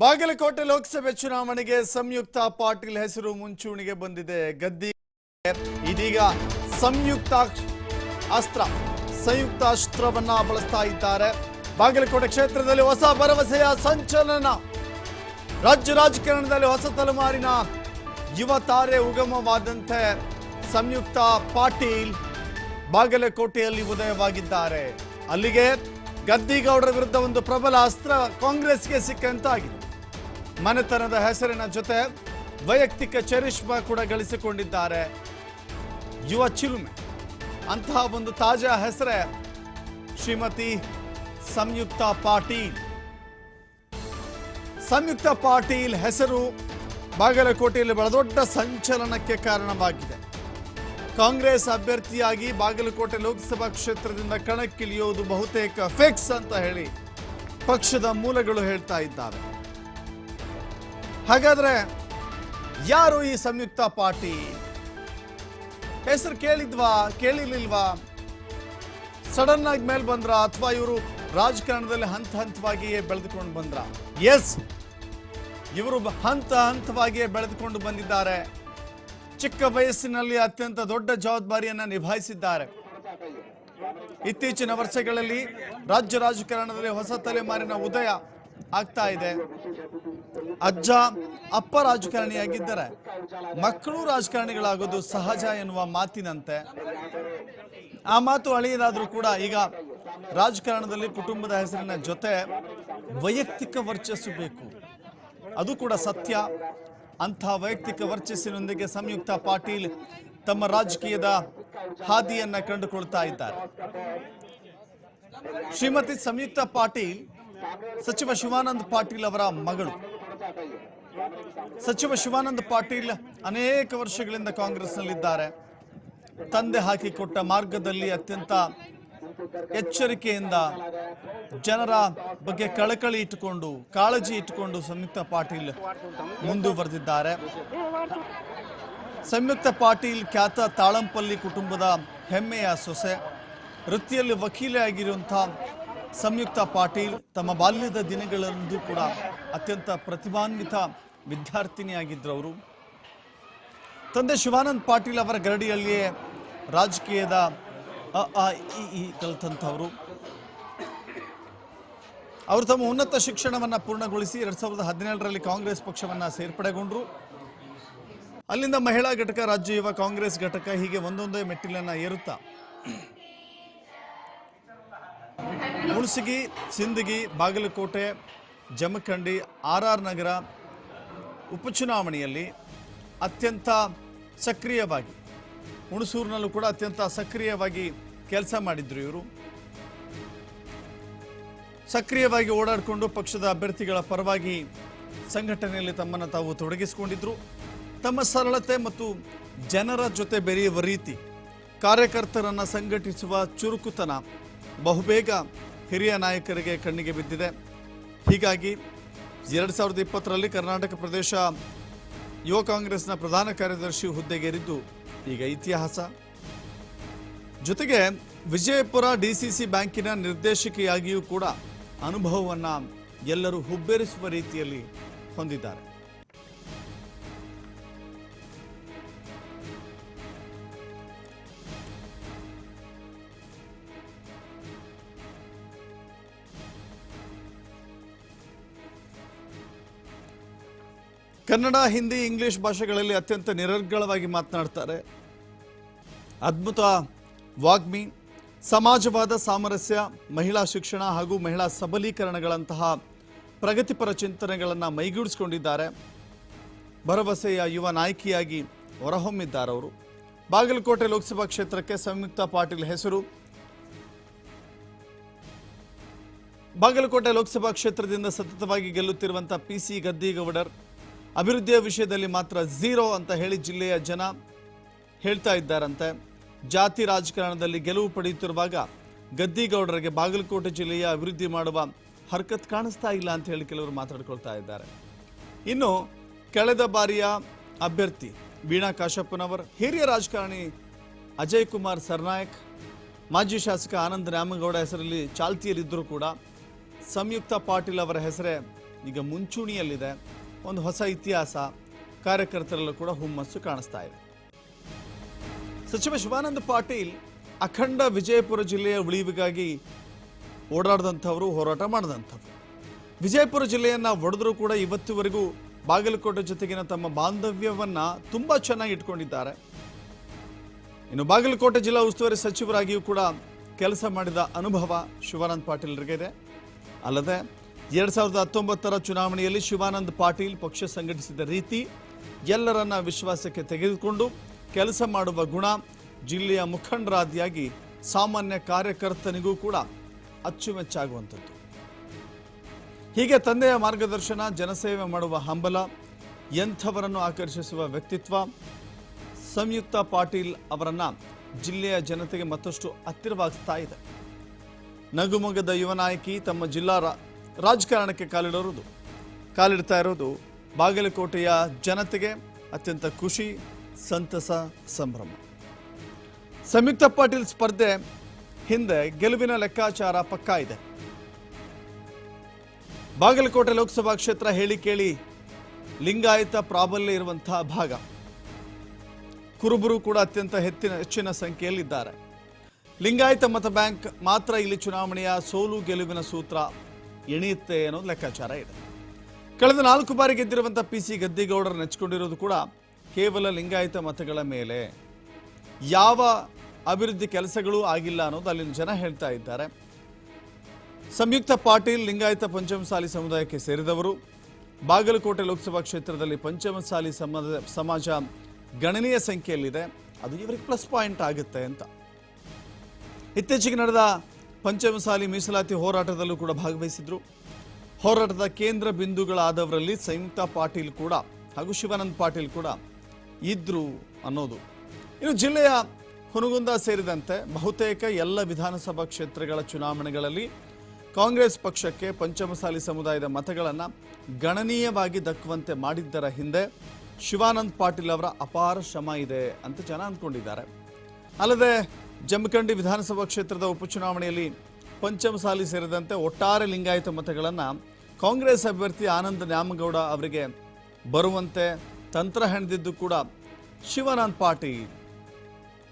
ಬಾಗಲಕೋಟೆ ಲೋಕಸಭೆ ಚುನಾವಣೆಗೆ ಸಂಯುಕ್ತ ಪಾಟೀಲ್ ಹೆಸರು ಮುಂಚೂಣಿಗೆ ಬಂದಿದೆ. ಗದ್ದಿ ಇದೀಗ ಸಂಯುಕ್ತ ಅಸ್ತ್ರ, ಸಂಯುಕ್ತ ಅಸ್ತ್ರವನ್ನ ಬಳಸ್ತಾ ಇದ್ದಾರೆ. ಬಾಗಲಕೋಟೆ ಕ್ಷೇತ್ರದಲ್ಲಿ ಹೊಸ ಭರವಸೆಯ ಸಂಚಲನ. ರಾಜ್ಯ ರಾಜಕಾರಣದಲ್ಲಿ ಹೊಸ ತಲೆಮಾರಿನ ಯುವ ತಾರೆ ಉಗಮವಾದಂತೆ ಸಂಯುಕ್ತ ಪಾಟೀಲ್ ಬಾಗಲಕೋಟೆಯಲ್ಲಿ ಉದಯವಾಗಿದ್ದಾರೆ. ಅಲ್ಲಿಗೆ ಗದ್ದಿಗೌಡರ ವಿರುದ್ಧ ಒಂದು ಪ್ರಬಲ ಅಸ್ತ್ರ ಕಾಂಗ್ರೆಸ್ಗೆ ಸಿಕ್ಕಂತಾಗಿದೆ. ಮನೆತನದ ಹೆಸರಿನ ಜೊತೆ ವೈಯಕ್ತಿಕ ಚರಿಷ್ಮಾ ಕೂಡ ಗಳಿಸಿಕೊಂಡಿದ್ದಾರೆ. ಯುವ ಚಿಲುಮೆ. ಅಂತಹ ಒಂದು ತಾಜಾ ಹೆಸರೇ ಶ್ರೀಮತಿ ಸಂಯುಕ್ತ ಪಾಟೀಲ್. ಸಂಯುಕ್ತ ಪಾಟೀಲ್ ಹೆಸರು ಬಾಗಲಕೋಟೆಯಲ್ಲಿ ಬಹಳ ದೊಡ್ಡ ಸಂಚಲನಕ್ಕೆ ಕಾರಣವಾಗಿದೆ. ಕಾಂಗ್ರೆಸ್ ಅಭ್ಯರ್ಥಿಯಾಗಿ ಬಾಗಲಕೋಟೆ ಲೋಕಸಭಾ ಕ್ಷೇತ್ರದಿಂದ ಕಣಕ್ಕಿಳಿಯೋದು ಬಹುತೇಕ ಫಿಕ್ಸ್ ಅಂತ ಹೇಳಿ ಪಕ್ಷದ ಮೂಲಗಳು ಹೇಳ್ತಾ ಇದ್ದಾವೆ ಹಾಗಾದ್ರೆ ಯಾರು ಈ ಸಂಯುಕ್ತ ಪಾರ್ಟಿ? ಹೆಸರು ಕೇಳಿದ್ವಾ, ಕೇಳಿರ್ಲಿಲ್ವಾ? ಸಡನ್ ಆಗಿ ಮೇಲೆ ಬಂದ್ರ ಅಥವಾ ಇವರು ರಾಜಕಾರಣದಲ್ಲಿ ಹಂತ ಹಂತವಾಗಿಯೇ ಬೆಳೆದುಕೊಂಡು ಬಂದ್ರ? ಎಸ್ ಇವರು ಹಂತ ಹಂತವಾಗಿಯೇ ಬೆಳೆದುಕೊಂಡು ಬಂದಿದ್ದಾರೆ. ಚಿಕ್ಕ ವಯಸ್ಸಿನಲ್ಲಿ ಅತ್ಯಂತ ದೊಡ್ಡ ಜವಾಬ್ದಾರಿಯನ್ನು ನಿಭಾಯಿಸಿದ್ದಾರೆ. ಇತ್ತೀಚಿನ ವರ್ಷಗಳಲ್ಲಿ ರಾಜ್ಯ ರಾಜಕಾರಣದಲ್ಲಿ ಹೊಸ ತಲೆಮಾರಿನ ಉದಯ ಆಗ್ತಾ ಇದೆ. ಅಜ್ಜ ಅಪ್ಪ ರಾಜಕಾರಣಿಯಾಗಿದ್ದರೆ ಮಕ್ಕಳು ರಾಜಕಾರಣಿಗಳಾಗೋದು ಸಹಜ ಎನ್ನುವ ಮಾತಿನಂತೆ. ಆ ಮಾತು ಹಳೆಯದಾದರೂ ಕೂಡ ಈಗ ರಾಜಕಾರಣದಲ್ಲಿ ಕುಟುಂಬದ ಹೆಸರಿನ ಜೊತೆ ವೈಯಕ್ತಿಕ ವರ್ಚಸ್ಸು ಬೇಕು ಅದು ಕೂಡ ಸತ್ಯ. ಅಂಥ ವೈಯಕ್ತಿಕ ವರ್ಚಸ್ಸಿನೊಂದಿಗೆ ಸಂಯುಕ್ತ ಪಾಟೀಲ್ ತಮ್ಮ ರಾಜಕೀಯದ ಹಾದಿಯನ್ನ ಕಂಡುಕೊಳ್ತಾ ಇದ್ದಾರೆ. ಶ್ರೀಮತಿ ಸಂಯುಕ್ತ ಪಾಟೀಲ್ ಸಚಿವ ಶಿವಾನಂದ ಪಾಟೀಲ್ ಅವರ ಮಗಳು. ಸಚಿವ ಶಿವಾನಂದ ಪಾಟೀಲ್ ಅನೇಕ ವರ್ಷಗಳಿಂದ ಕಾಂಗ್ರೆಸ್ನಲ್ಲಿದ್ದಾರೆ. ತಂದೆ ಹಾಕಿಕೊಟ್ಟ ಮಾರ್ಗದಲ್ಲಿ ಅತ್ಯಂತ ಎಚ್ಚರಿಕೆಯಿಂದ ಜನರ ಬಗ್ಗೆ ಕಳಕಳಿ ಇಟ್ಟುಕೊಂಡು, ಕಾಳಜಿ ಇಟ್ಟುಕೊಂಡು ಸಂಯುಕ್ತ ಪಾಟೀಲ್ ಮುಂದುವರೆದಿದ್ದಾರೆ. ಸಂಯುಕ್ತ ಪಾಟೀಲ್ ಖ್ಯಾತ ತಾಳಂಪಲ್ಲಿ ಕುಟುಂಬದ ಹೆಮ್ಮೆಯ ಸೊಸೆ, ವೃತ್ತಿಯಲ್ಲಿ ವಕೀಲೆ ಆಗಿರುವಂಥ ಸಂಯುಕ್ತ ಪಾಟೀಲ್ ತಮ್ಮ ಬಾಲ್ಯದ ದಿನಗಳಂದು ಕೂಡ ಅತ್ಯಂತ ಪ್ರತಿಭಾನ್ವಿತ ವಿದ್ಯಾರ್ಥಿನಿಯಾಗಿದ್ದರು ಅವರು ತಂದೆ ಶಿವಾನಂದ್ ಪಾಟೀಲ್ ಅವರ ಗರಡಿಯಲ್ಲಿಯೇ ರಾಜಕೀಯದ ಅ ಈ ಕಲಿತಂಥವರು. ಅವರು ತಮ್ಮ ಉನ್ನತ ಶಿಕ್ಷಣವನ್ನು ಪೂರ್ಣಗೊಳಿಸಿ ಎರಡು ಸಾವಿರದ ಹದಿನೇಳರಲ್ಲಿ ಕಾಂಗ್ರೆಸ್ ಪಕ್ಷವನ್ನು ಸೇರ್ಪಡೆಗೊಂಡರು. ಅಲ್ಲಿಂದ ಮಹಿಳಾ ಘಟಕ, ರಾಜ್ಯ ಯುವ ಕಾಂಗ್ರೆಸ್ ಘಟಕ ಹೀಗೆ ಒಂದೊಂದೇ ಮೆಟ್ಟಿಲನ್ನು ಏರುತ್ತಾ. ಹುಣಸಗಿ ಸಿಂದಗಿ, ಬಾಗಲಕೋಟೆ, ಜಮಖಂಡಿ, ಆರ್ ಆರ್ ನಗರ ಉಪಚುನಾವಣೆಯಲ್ಲಿ ಅತ್ಯಂತ ಸಕ್ರಿಯವಾಗಿ, ಹುಣಸೂರಿನಲ್ಲೂ ಕೂಡ ಅತ್ಯಂತ ಸಕ್ರಿಯವಾಗಿ ಕೆಲಸ ಮಾಡಿದ್ರು ಇವರು. ಸಕ್ರಿಯವಾಗಿ ಓಡಾಡಿಕೊಂಡು ಪಕ್ಷದ ಅಭ್ಯರ್ಥಿಗಳ ಪರವಾಗಿ ಸಂಘಟನೆಯಲ್ಲಿ ತಮ್ಮನ್ನು ತಾವು ತೊಡಗಿಸಿಕೊಂಡಿದ್ರು. ತಮ್ಮ ಸರಳತೆ ಮತ್ತು ಜನರ ಜೊತೆ ಬೆರೆಯುವ ರೀತಿ ಕಾರ್ಯಕರ್ತರನ್ನು ಸಂಘಟಿಸುವ ಚುರುಕುತನ ಬಹುಬೇಗ ಹಿರಿಯ ನಾಯಕರಿಗೆ ಕಣ್ಣಿಗೆ ಬಿದ್ದಿದೆ. ಹೀಗಾಗಿ ಎರಡು ಸಾವಿರದ ಇಪ್ಪತ್ತರಲ್ಲಿ ಕರ್ನಾಟಕ ಪ್ರದೇಶ ಯುವ ಕಾಂಗ್ರೆಸ್ನ ಪ್ರಧಾನ ಕಾರ್ಯದರ್ಶಿ ಹುದ್ದೆಗೇರಿದ್ದು ಈಗ ಇತಿಹಾಸ. ಜೊತೆಗೆ ವಿಜಯಪುರ ಡಿಸಿಸಿ ಬ್ಯಾಂಕಿನ ನಿರ್ದೇಶಕಿಯಾಗಿಯೂ ಕೂಡ ಅನುಭವವನ್ನು ಎಲ್ಲರೂ ಹುಬ್ಬೇರಿಸುವ ರೀತಿಯಲ್ಲಿ ಹೊಂದಿದ್ದಾರೆ. ಕನ್ನಡ, ಹಿಂದಿ, ಇಂಗ್ಲಿಷ್ ಭಾಷೆಗಳಲ್ಲಿ ಅತ್ಯಂತ ನಿರರ್ಗಳವಾಗಿ ಮಾತನಾಡ್ತಾರೆ. ಅದ್ಭುತ ವಾಗ್ಮಿ, ಸಮಾಜವಾದ ಸಾಮರಸ್ಯ, ಮಹಿಳಾ ಶಿಕ್ಷಣ ಹಾಗೂ ಮಹಿಳಾ ಸಬಲೀಕರಣಗಳಂತಹ ಪ್ರಗತಿಪರ ಚಿಂತನೆಗಳನ್ನು ಮೈಗೂಡಿಸಿಕೊಂಡಿದ್ದಾರೆ. ಭರವಸೆಯ ಯುವ ನಾಯಕಿಯಾಗಿ ಹೊರಹೊಮ್ಮಿದ್ದಾರೆ ಅವರು. ಬಾಗಲಕೋಟೆ ಲೋಕಸಭಾ ಕ್ಷೇತ್ರಕ್ಕೆ ಸಂಯುಕ್ತ ಪಾಟೀಲ್ ಹೆಸರು. ಬಾಗಲಕೋಟೆ ಲೋಕಸಭಾ ಕ್ಷೇತ್ರದಿಂದ ಸತತವಾಗಿ ಗೆಲ್ಲುತ್ತಿರುವಂಥ ಪಿ ಸಿ ಗದ್ದಿಗೌಡರ್. ಅಭಿವೃದ್ಧಿಯ ವಿಷಯದಲ್ಲಿ ಮಾತ್ರ ಝೀರೋ ಅಂತ ಹೇಳಿ ಜಿಲ್ಲೆಯ ಜನ ಹೇಳ್ತಾ ಇದ್ದಾರಂತೆ. ಜಾತಿ ರಾಜಕಾರಣದಲ್ಲಿ ಗೆಲುವು ಪಡೆಯುತ್ತಿರುವಾಗ ಗದ್ದಿಗೌಡರಿಗೆ ಬಾಗಲಕೋಟೆ ಜಿಲ್ಲೆಯ ಅಭಿವೃದ್ಧಿ ಮಾಡುವ ಹರ್ಕತ್ ಕಾಣಿಸ್ತಾ ಇಲ್ಲ ಅಂತ ಹೇಳಿ ಕೆಲವರು ಮಾತಾಡ್ಕೊಳ್ತಾ ಇದ್ದಾರೆ. ಇನ್ನು ಕಳೆದ ಬಾರಿಯ ಅಭ್ಯರ್ಥಿ ವೀಣಾ ಕಾಶಪ್ಪನವರ್, ಹಿರಿಯ ರಾಜಕಾರಣಿ ಅಜಯ್ ಕುಮಾರ್ ಸರ್ನಾಯಕ್, ಮಾಜಿ ಶಾಸಕ ಆನಂದ್ ರಾಮಗೌಡ ಹೆಸರಲ್ಲಿ ಚಾಲ್ತಿಯಲ್ಲಿದ್ದರೂ ಕೂಡ ಸಂಯುಕ್ತ ಪಾಟೀಲ್ ಅವರ ಹೆಸರೇ ಈಗ ಮುಂಚೂಣಿಯಲ್ಲಿದೆ. ಒಂದು ಹೊಸ ಇತಿಹಾಸ ಕಾರ್ಯಕರ್ತರಲ್ಲೂ ಕೂಡ ಹುಮ್ಮಸ್ಸು ಕಾಣಿಸ್ತಾ ಇದೆ. ಸಚಿವ ಶಿವಾನಂದ ಪಾಟೀಲ್ ಅಖಂಡ ವಿಜಯಪುರ ಜಿಲ್ಲೆಯ ಉಳಿವಿಗಾಗಿ ಓಡಾಡಿದಂಥವರು, ಹೋರಾಟ ಮಾಡಿದಂಥವ್ರು. ವಿಜಯಪುರ ಜಿಲ್ಲೆಯನ್ನು ಒಡೆದರೂ ಕೂಡ ಇವತ್ತುವರೆಗೂ ಬಾಗಲಕೋಟೆ ಜೊತೆಗಿನ ತಮ್ಮ ಬಾಂಧವ್ಯವನ್ನು ತುಂಬ ಚೆನ್ನಾಗಿ ಇಟ್ಕೊಂಡಿದ್ದಾರೆ. ಇನ್ನು ಬಾಗಲಕೋಟೆ ಜಿಲ್ಲಾ ಉಸ್ತುವಾರಿ ಸಚಿವರಾಗಿಯೂ ಕೂಡ ಕೆಲಸ ಮಾಡಿದ ಅನುಭವ ಶಿವಾನಂದ ಪಾಟೀಲ್ರಿಗೆ ಇದೆ. ಅಲ್ಲದೆ ಎರಡ್ ಸಾವಿರದ ಹತ್ತೊಂಬತ್ತರ ಚುನಾವಣೆಯಲ್ಲಿ ಶಿವಾನಂದ್ ಪಾಟೀಲ್ ಪಕ್ಷ ಸಂಘಟಿಸಿದ ರೀತಿ ಎಲ್ಲರನ್ನ ವಿಶ್ವಾಸಕ್ಕೆ ತೆಗೆದುಕೊಂಡು ಕೆಲಸ ಮಾಡುವ ಗುಣ ಜಿಲ್ಲೆಯ ಮುಖಂಡರಾದಿಯಾಗಿ ಸಾಮಾನ್ಯ ಕಾರ್ಯಕರ್ತನಿಗೂ ಕೂಡ ಅಚ್ಚುಮೆಚ್ಚಾಗುವಂಥದ್ದು. ಹೀಗೆ ತಂದೆಯ ಮಾರ್ಗದರ್ಶನ, ಜನಸೇವೆ ಮಾಡುವ ಹಂಬಲ, ಎಂಥವರನ್ನು ಆಕರ್ಷಿಸುವ ವ್ಯಕ್ತಿತ್ವ ಸಂಯುಕ್ತ ಪಾಟೀಲ್ ಅವರನ್ನು ಜಿಲ್ಲೆಯ ಜನತೆಗೆ ಮತ್ತಷ್ಟು ಹತ್ತಿರವಾಗಿಸ್ತಾ ಇದೆ. ನಗುಮೊಗದ ಯುವ ನಾಯಕಿ, ತಮ್ಮ ಜಿಲ್ಲಾ ರಾಜಕಾರಣಕ್ಕೆ ಕಾಲಿಡೋದು ಕಾಲಿಡ್ತಾ ಇರೋದು ಬಾಗಲಕೋಟೆಯ ಜನತೆಗೆ ಅತ್ಯಂತ ಖುಷಿ, ಸಂತಸ, ಸಂಭ್ರಮ. ಸಂಯುಕ್ತ ಪಾಟೀಲ್ ಸ್ಪರ್ಧೆ ಹಿಂದೆ ಗೆಲುವಿನ ಲೆಕ್ಕಾಚಾರ ಪಕ್ಕಾ ಇದೆ. ಬಾಗಲಕೋಟೆ ಲೋಕಸಭಾ ಕ್ಷೇತ್ರ ಹೇಳಿ ಕೇಳಿ ಲಿಂಗಾಯತ ಪ್ರಾಬಲ್ಯ ಇರುವಂತಹ ಭಾಗ. ಕುರುಬರು ಕೂಡ ಅತ್ಯಂತ ಹೆಚ್ಚಿನ ಹೆಚ್ಚಿನ ಸಂಖ್ಯೆಯಲ್ಲಿದ್ದಾರೆ. ಲಿಂಗಾಯತ ಮತ ಬ್ಯಾಂಕ್ ಮಾತ್ರ ಇಲ್ಲಿ ಚುನಾವಣೆಯ ಸೋಲು ಗೆಲುವಿನ ಸೂತ್ರ. ಎಣೆಯುತ್ತೆ ಅನ್ನೋದು ಲೆಕ್ಕಾಚಾರ ಇದೆ. ಕಳೆದ ನಾಲ್ಕು ಬಾರಿ ಗೆದ್ದಿರುವಂಥ ಪಿ ಸಿ ಗದ್ದಿಗೌಡರು ನೆಚ್ಚಿಕೊಂಡಿರೋದು ಕೂಡ ಕೇವಲ ಲಿಂಗಾಯತ ಮತಗಳ ಮೇಲೆ. ಯಾವ ಅಭಿವೃದ್ಧಿ ಕೆಲಸಗಳು ಆಗಿಲ್ಲ ಅನ್ನೋದು ಅಲ್ಲಿನ ಜನ ಹೇಳ್ತಾ ಇದ್ದಾರೆ. ಸಂಯುಕ್ತ ಪಾಟೀಲ್ ಲಿಂಗಾಯತ ಪಂಚಮಸಾಲಿ ಸಮುದಾಯಕ್ಕೆ ಸೇರಿದವರು. ಬಾಗಲಕೋಟೆ ಲೋಕಸಭಾ ಕ್ಷೇತ್ರದಲ್ಲಿ ಪಂಚಮಸಾಲಿ ಸಮಾಜ ಸಮಾಜ ಗಣನೀಯ ಸಂಖ್ಯೆಯಲ್ಲಿದೆ. ಅದು ಇವರಿಗೆ ಪ್ಲಸ್ ಪಾಯಿಂಟ್ ಆಗುತ್ತೆ ಅಂತ. ಇತ್ತೀಚೆಗೆ ನಡೆದ ಪಂಚಮಸಾಲಿ ಮೀಸಲಾತಿ ಹೋರಾಟದಲ್ಲೂ ಕೂಡ ಭಾಗವಹಿಸಿದ್ರು. ಹೋರಾಟದ ಕೇಂದ್ರ ಬಿಂದುಗಳಾದವರಲ್ಲಿ ಸಂಯುಕ್ತ ಪಾಟೀಲ್ ಕೂಡ ಹಾಗೂ ಶಿವಾನಂದ್ ಪಾಟೀಲ್ ಕೂಡ ಇದ್ರು ಅನ್ನೋದು. ಇನ್ನು ಜಿಲ್ಲೆಯ ಹುನಗುಂದ ಸೇರಿದಂತೆ ಬಹುತೇಕ ಎಲ್ಲ ವಿಧಾನಸಭಾ ಕ್ಷೇತ್ರಗಳ ಚುನಾವಣೆಗಳಲ್ಲಿ ಕಾಂಗ್ರೆಸ್ ಪಕ್ಷಕ್ಕೆ ಪಂಚಮಸಾಲಿ ಸಮುದಾಯದ ಮತಗಳನ್ನು ಗಣನೀಯವಾಗಿ ದಕ್ಕುವಂತೆ ಮಾಡಿದ್ದರ ಹಿಂದೆ ಶಿವಾನಂದ್ ಪಾಟೀಲ್ ಅವರ ಅಪಾರ ಶ್ರಮ ಇದೆ ಅಂತ ಜನ ಅಂದ್ಕೊಂಡಿದ್ದಾರೆ. ಅಲ್ಲದೆ ಜಮಖಂಡಿ ವಿಧಾನಸಭಾ ಕ್ಷೇತ್ರದ ಉಪಚುನಾವಣೆಯಲ್ಲಿ ಪಂಚಮಸಾಲಿ ಸೇರಿದಂತೆ ಒಟ್ಟಾರೆ ಲಿಂಗಾಯತ ಮತಗಳನ್ನು ಕಾಂಗ್ರೆಸ್ ಅಭ್ಯರ್ಥಿ ಆನಂದ್ ನ್ಯಾಮಗೌಡ ಅವರಿಗೆ ಬರುವಂತೆ ತಂತ್ರ ಹೆಣೆದಿದ್ದು ಕೂಡ ಶಿವಾನಂದ್ ಪಾಟೀಲ್.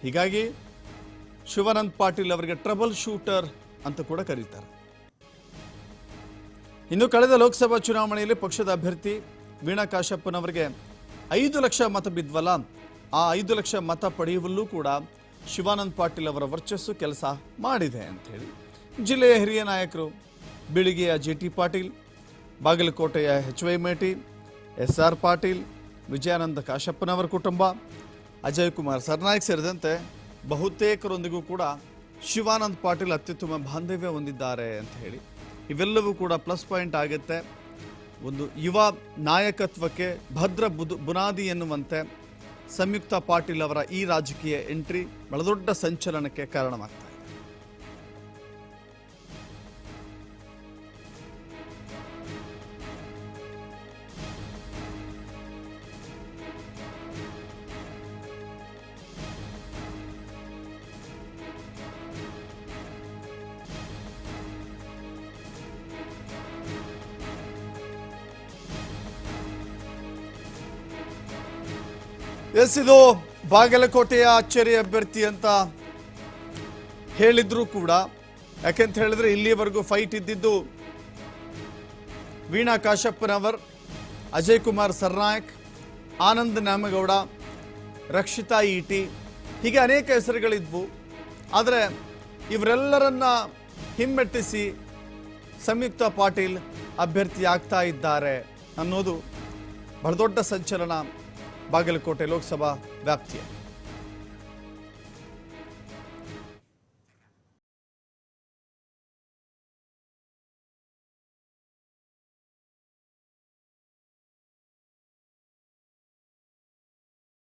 ಹೀಗಾಗಿ ಶಿವಾನಂದ್ ಪಾಟೀಲ್ ಅವರಿಗೆ ಟ್ರಬಲ್ ಶೂಟರ್ ಅಂತ ಕೂಡ ಕರೀತಾರೆ. ಇನ್ನು ಕಳೆದ ಲೋಕಸಭಾ ಚುನಾವಣೆಯಲ್ಲಿ ಪಕ್ಷದ ಅಭ್ಯರ್ಥಿ ವೀಣಾ ಕಾಶಪ್ಪನವರಿಗೆ ಐದು ಲಕ್ಷ ಮತ ಬಿದ್ವಲ್ಲ, ಆ ಐದು ಲಕ್ಷ ಮತ ಪಡೆಯುವಲ್ಲೂ ಕೂಡ ಶಿವಾನಂದ್ ಪಾಟೀಲ್ ಅವರ ವರ್ಚಸ್ಸು ಕೆಲಸ ಮಾಡಿದೆ ಅಂತ ಹೇಳಿ ಜಿಲ್ಲೆಯ ಹಿರಿಯ ನಾಯಕರು ಬಿಳಿಗೆಯ ಜಿ ಟಿ ಪಾಟೀಲ್, ಬಾಗಲಕೋಟೆಯ H Y Meti S R Patil, Vijayanand Kashappanavar ಕುಟುಂಬ, ಅಜಯ್ ಕುಮಾರ್ ಸರ್ನಾಯಕ್ ಸೇರಿದಂತೆ ಬಹುತೇಕರೊಂದಿಗೂ ಕೂಡ ಶಿವಾನಂದ್ ಪಾಟೀಲ್ ಅತ್ಯುತ್ತಮ ಬಾಂಧವ್ಯ ಹೊಂದಿದ್ದಾರೆ ಅಂತ ಹೇಳಿ ಇವೆಲ್ಲವೂ ಕೂಡ ಪ್ಲಸ್ ಪಾಯಿಂಟ್ ಆಗುತ್ತೆ. ಒಂದು ಯುವ ನಾಯಕತ್ವಕ್ಕೆ ಭದ್ರ ಬುದು ಬುನಾದಿ ಎನ್ನುವಂತೆ ಸಂಯುಕ್ತ ಪಾಟೀಲ್ ಅವರ ಈ ರಾಜಕೀಯ ಎಂಟ್ರಿ ಬಹಳ ದೊಡ್ಡ ಸಂಚಲನಕ್ಕೆ ಕಾರಣವಾಗ್ತಾ ಎಸ್ ಇದು ಬಾಗಲಕೋಟೆಯ ಅಚ್ಚರಿ ಅಭ್ಯರ್ಥಿ ಅಂತ ಹೇಳಿದ್ರು ಕೂಡ, ಯಾಕೆಂತ ಹೇಳಿದ್ರೆ ಇಲ್ಲಿಯವರೆಗೂ ಫೈಟ್ ಇದ್ದಿದ್ದು ವೀಣಾ ಕಾಶಪ್ಪನವರ್, ಅಜಯ್ ಕುಮಾರ್ ಸರ್ನಾಯಕ್, ಆನಂದ್ ನಾಮಗೌಡ ರಕ್ಷಿತಾ ಈಟಿ, ಹೀಗೆ ಅನೇಕ ಹೆಸರುಗಳಿದ್ವು. ಆದರೆ ಇವರೆಲ್ಲರನ್ನ ಹಿಮ್ಮೆಟ್ಟಿಸಿ ಸಂಯುಕ್ತ ಪಾಟೀಲ್ ಅಭ್ಯರ್ಥಿ ಆಗ್ತಾ ಇದ್ದಾರೆ ಅನ್ನೋದು ಬಹಳ ದೊಡ್ಡ ಸಂಚಲನ ಬಾಗಲಕೋಟೆ ಲೋಕಸಭಾ ವ್ಯಾಪ್ತಿಯಲ್ಲಿ